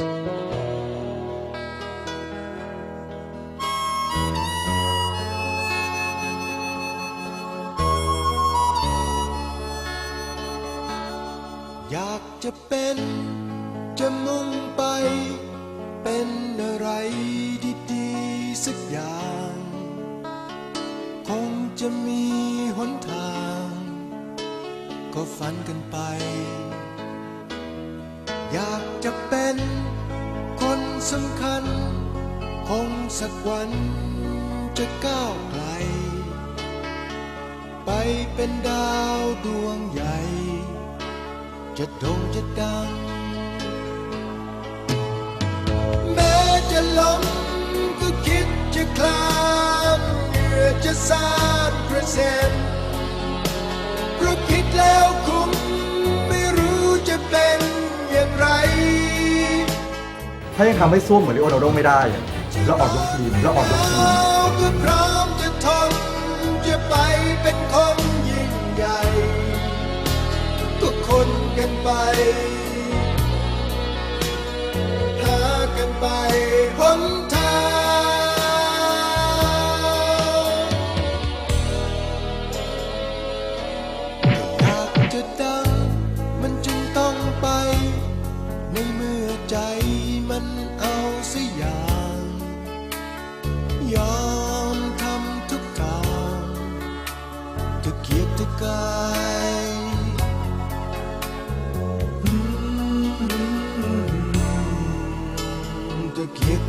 อยากจะเป็น จะมุ่งไป เป็นอะไรดีดีสักอย่าง คงจะมีหนทาง ก็ฝันกันไป อยากจะเป็น สำคัญ คงสักวันจะก้าวไกล ไปเป็นดาวดวงใหญ่ จะโด่งจะดัง แม้จะล้มก็คิดจะคลานเหงื่อจะสางกระเซ็นเพราะคิดแล้ว ถ้ายังทำให้ส้วมเหมือนลิโอนาร์โดไม่ได้แล้วออกลูกทีมแล้วออกลูกทีมอยากจะ sky. Mm-hmm. The gift.